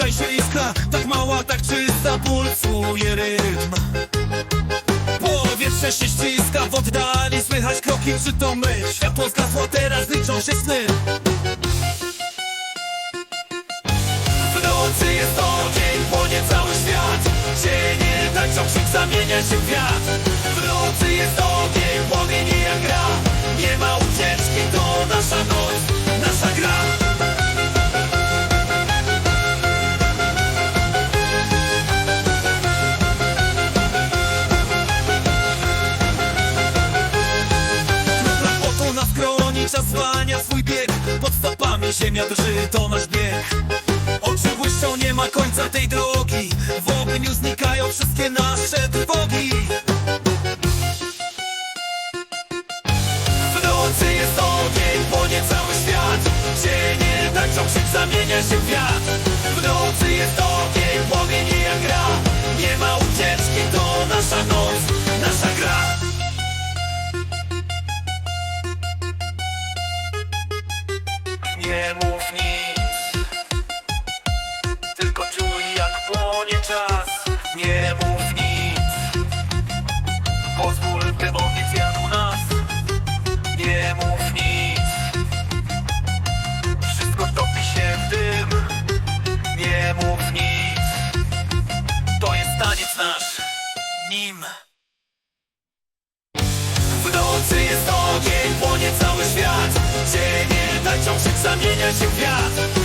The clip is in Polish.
przejściska Tak mała, tak czysta, pulsuje rytm Powietrze się ściska, w oddali słychać kroki, czy to my? Światło zgasło, teraz liczą się sny. W nocy jest to dzień, płonie cały świat Cienie tańczą, krzyk zamienia się w wiatr. Zwalnia swój bieg. Pod stopami ziemia drży, to nasz bieg. Oczy nie ma końca tej drogi. W ogniu znikają wszystkie nasze trwogi. W nocy jest ogień, płonie cały świat. Cienie tańczą, krzyk zamienia się w wiatr Nie mów nic. Tylko czuj jak płonie czas. Nie mów nic. Pozwól by ogień zjadł nas. Nie mów nic. Wszystko topi się w dym. Nie mów nic. To jest taniec nasz. Nim Cienie tańczą, krzyk zamienia